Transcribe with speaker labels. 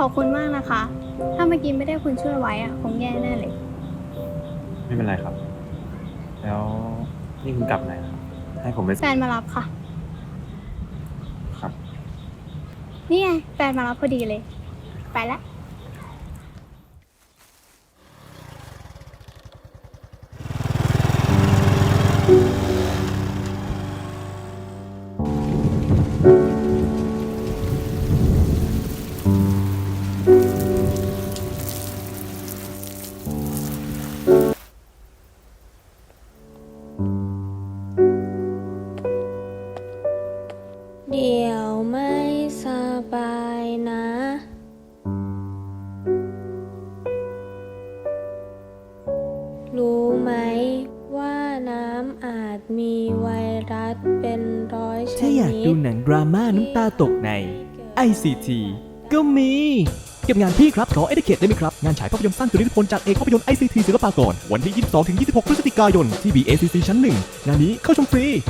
Speaker 1: ขอบคุณมากนะคะ ถ้าเมื่อกี้ไม่ได้คุณช่วยไว้อะคงแย่แน่เลย
Speaker 2: ไม่เป็นไรครับ แล้วนี่คุณกลับไหนครับให้ผมไป
Speaker 1: แฟนมารับค่ะ
Speaker 2: ครับ
Speaker 1: นี่ไงแฟนมารับพอดีเลย ไปละ
Speaker 3: เดี๋ยวไม่สบายนะ รู้ไหมว่าน้ำอาจมีไวรัสเป็นร้อยชนิด
Speaker 4: ถ้าอยากดูหนังดราม่าน้ำตาตกใน ICT ก็มี เก็บงานพี่ครับ ขอเอ u เ a t e ได้ไหมครับ งานฉายภาพยนตร์สั้นจุลนิพนธ์จากเอกภาพยนตร์ ICT ศิลปากร วันที่ 22-26 พฤศจิกายน ที่ BACC ชั้น 1 งานนี้เข้าชมฟรี